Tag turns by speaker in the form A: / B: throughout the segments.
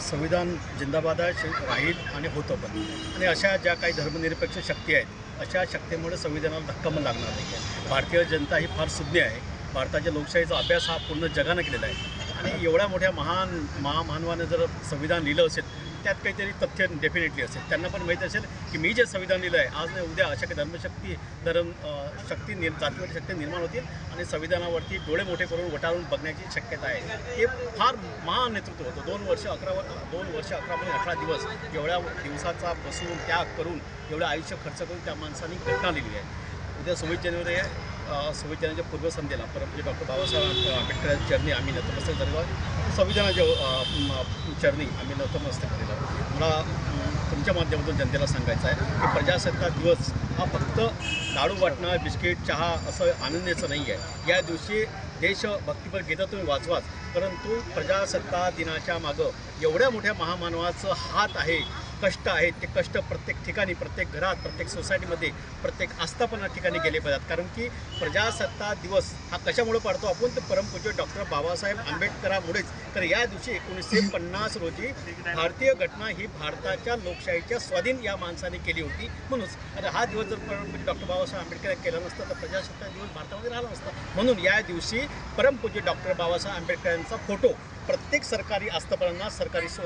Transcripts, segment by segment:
A: संविधान जिंदाबाद आहे राहील आणि होतं पण. आणि अशा ज्या काही धर्मनिरपेक्ष शक्ती आहेत अशा शक्तीमुळे संविधानाला धक्का पण लागणार नाही. भारतीय जनता ही फार सुज्ञ आहे. भारताच्या लोकशाहीचा अभ्यास हा पूर्ण जगानं केलेला आहे. आणि एवढ्या मोठ्या महान महामानवानं जर संविधान लिहिलं असेल त्यात काहीतरी तथ्य डेफिनेटली असेल. त्यांना पण माहीत असेल की मी जे संविधान लिहिलं आहे आज नाही उद्या अशा काही धर्मशक्ती धर्म शक्ती निर् जातीवादी शक्ती निर्माण होतील आणि संविधानावरती डोळे मोठे करून वटारून बघण्याची शक्यता आहे. हे फार महान नेतृत्व होतं. दोन वर्ष अकरा वर दोन वर्ष अकरा म्हणजे अठरा दिवस एवढ्या दिवसाचा बसून त्याग करून एवढं आयुष्य खर्च करून त्या माणसाने घटना लिहिली आहे. उद्या सव्वीस जानेवारी आहे. संविधानाच्या पूर्वसंध्येला जानेवारीच्या पूर्वसंध्येला परमपूज्य डॉक्टर बाबासाहेब आंबेडकर चरणी आम्ही नतमस्तक झालेलो संविधानाच्या चरणी आम्ही नतमस्तक झालेलो मला तुमच्या माध्यमातून जनतेला सांगायचं आहे की प्रजासत्ताक दिवस हा फक्त लाडू वाटणं बिस्किट चहा असं आनंदाचं नाही आहे. या दिवशी देशभक्तीपर गीतं तुम्ही वाचवाच परंतु प्रजासत्ताक दिनाच्या मागं एवढ्या मोठ्या महामानवाचं हात आहे कष्ट आहेत ते कष्ट प्रत्येक ठिकाणी प्रत्येक घरात प्रत्येक सोसायटीमध्ये प्रत्येक आस्थापना ठिकाणी गेले पाहिजेत. कारण की प्रजासत्ताक दिवस हा कशामुळे पाडतो आपण तर परमपूज्य डॉक्टर बाबासाहेब आंबेडकरामुळेच. तर या दिवशी एकोणीसशे पन्नास रोजी भारतीय घटना ही भारताच्या लोकशाहीच्या स्वाधीन या माणसाने केली होती म्हणूनच. आता हा दिवस जर परमपूज्य डॉक्टर बाबासाहेब आंबेडकर केला नसता तर प्रजासत्ताक दिवस भारतामध्ये राहिला नसता. म्हणून या दिवशी परमपूज्य डॉक्टर बाबासाहेब आंबेडकरांचा फोटो प्रत्येक सरकारी आस्थापनांना सरकारी सो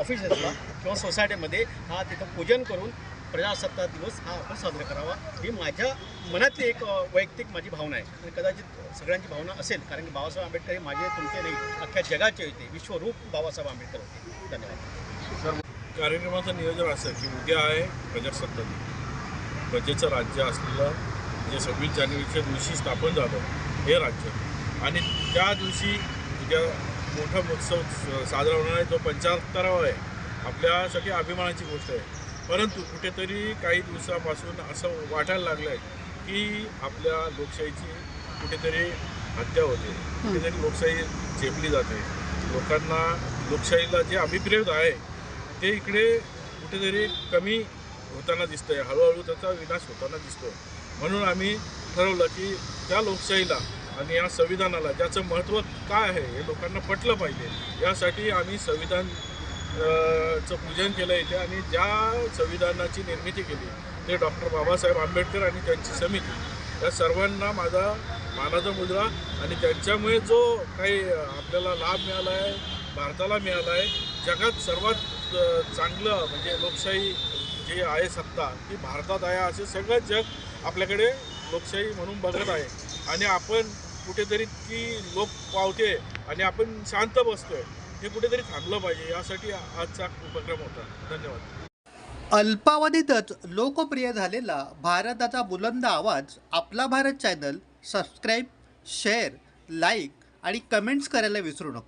A: ऑफिसेसला किंवा सोसायटीमध्ये हा तिथं पूजन करून प्रजासत्ताक दिवस हा आपण साजरा करावा. ही माझ्या मनातली एक वैयक्तिक माझी भावना आहे. आणि कदाचित सगळ्यांची भावना असेल कारण की बाबासाहेब आंबेडकर हे माझे तुमचे नाही अख्ख्या जगाचे होते. विश्वरूप बाबासाहेब आंबेडकर होते. धन्यवाद.
B: कार्यक्रमाचं नियोजन असं की उद्या आहे प्रजासत्ताक दिन. प्रजेचं राज्य असलेलं जे सव्वीस जानेवारीच्या दिवशी स्थापन झालं हे राज्य. आणि त्या दिवशी उद्या मोठा महोत्सव साजरा होणार आहे. जो पंच्याहत्तरावा आहे. आपल्यासाठी अभिमानाची गोष्ट आहे. परंतु कुठेतरी काही दिवसापासून असं वाटायला लागलं आहे की आपल्या लोकशाहीची कुठेतरी हत्या होते. कुठेतरी लोकशाही चेपली जाते. लोकांना लोकशाहीला जे अभिप्रेत आहे ते इकडे कुठेतरी कमी होताना दिसतंय. हळूहळू त्याचा विनाश होताना दिसतोय. म्हणून आम्ही ठरवलं की त्या लोकशाहीला आणि या संविधानाला ज्याचं महत्त्व काय आहे हे लोकांना पटलं पाहिजे. यासाठी आम्ही संविधान चं पूजन केलं इथे आणि ज्या संविधानाची निर्मिती केली ते डॉक्टर बाबासाहेब आंबेडकर आणि त्यांची समिती. या सर्वांना माझा मानाचा मुजरा आणि त्यांच्यामुळे जो काही आपल्याला लाभ मिळाला आहे भारताला मिळाला आहे जगात सर्वात चांगलं म्हणजे लोकशाही जी आहे सत्ता ती भारतात आहे असे सगळं जग आपल्याकडे लोकशाही म्हणून बघत आहे. आणि आपण कुठेतरी ती लोक पावते आणि आपण शांत बसतोय. हे कुठेतरी थांबलं पाहिजे. यासाठी आजचा उपक्रम होता. धन्यवाद.
C: अल्पावधीतच लोकप्रिय झालेला भारताचा बुलंद आवाज आपला Bharat channel subscribe share like आणि कमेंट्स करायला विसरू नका.